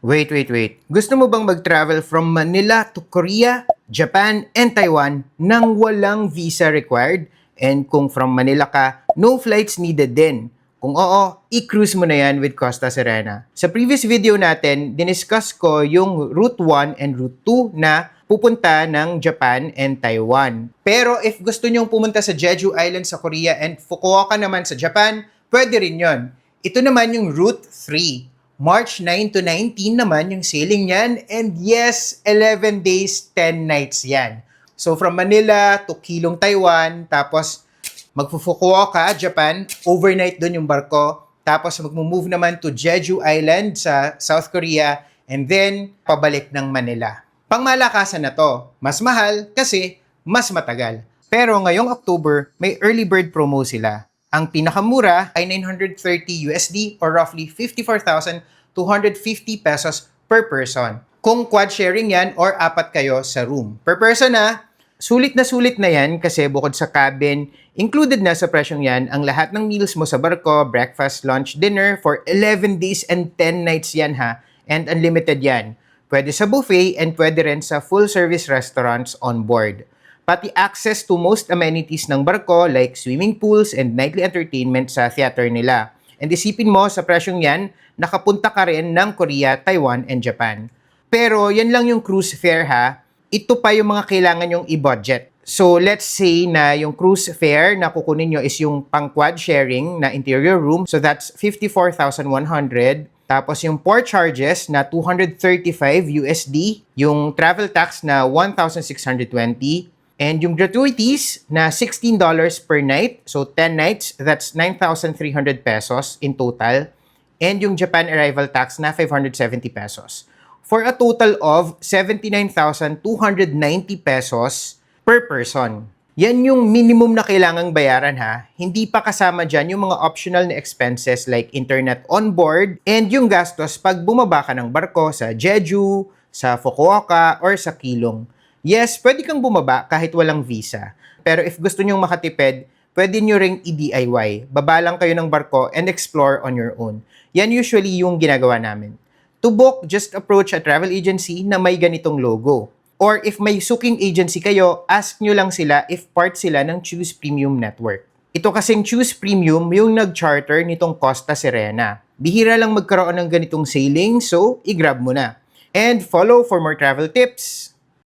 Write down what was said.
Wait, wait, wait. Gusto mo bang mag-travel from Manila to Korea, Japan, and Taiwan nang walang visa required? And kung from Manila ka, no flights needed din. Kung oo, i-cruise mo na yan with Costa Serena. Sa previous video natin, diniscuss ko yung Route 1 and Route 2 na pupunta ng Japan and Taiwan. Pero if gusto nyong pumunta sa Jeju Island sa Korea and Fukuoka naman sa Japan, pwede rin yon. Ito naman yung Route 3. March 9 to 19 naman yung sailing niyan. And yes, 11 days, 10 nights yan. So from Manila to Kilong, Taiwan, tapos magfufukuoka, Japan, overnight doon yung barko. Tapos magmo-move naman to Jeju Island sa South Korea and then pabalik ng Manila. Pangmalakasan na to. Mas mahal kasi mas matagal. Pero ngayong October, may early bird promo sila. Ang pinakamura ay 930 USD or roughly 54,250 pesos per person. Kung quad sharing yan or apat kayo sa room. Per person na, sulit na sulit na yan kasi bukod sa cabin, included na sa presyong yan ang lahat ng meals mo sa barko, breakfast, lunch, dinner for 11 days and 10 nights yan ha. And unlimited yan. Pwede sa buffet and pwede rin sa full service restaurants on board pati access to most amenities ng barko like swimming pools and nightly entertainment sa theater nila. And isipin mo sa presyong yan, nakapunta ka rin ng Korea, Taiwan, and Japan. Pero yan lang yung cruise fare ha. Ito pa yung mga kailangan yung i-budget. So let's say na yung cruise fare na kukunin nyo is yung pang quad sharing na interior room. So that's 54,100. Tapos yung port charges na 235 USD, yung travel tax na 1,620, and yung gratuities na $16 per night, so 10 nights, that's 9,300 pesos in total, and yung Japan arrival tax na 570 pesos. For a total of 79,290 pesos per person. Yan yung minimum na kailangang bayaran ha. Hindi pa kasama dyan yung mga optional na expenses like internet on board and yung gastos pag bumaba ka ng barko sa Jeju, sa Fukuoka, or sa Kilong. Yes, pwede kang bumaba kahit walang visa. Pero if gusto nyong makatipid, pwede nyo ring i-DIY. Baba lang kayo ng barko and explore on your own. Yan usually yung ginagawa namin. To book, just approach a travel agency na may ganitong logo. Or if may suking agency kayo, ask nyo lang sila if part sila ng Choose Premium Network. Ito kasing Choose Premium yung nag-charter nitong Costa Serena. Bihira lang magkaroon ng ganitong sailing, so i-grab mo na. And follow for more travel tips.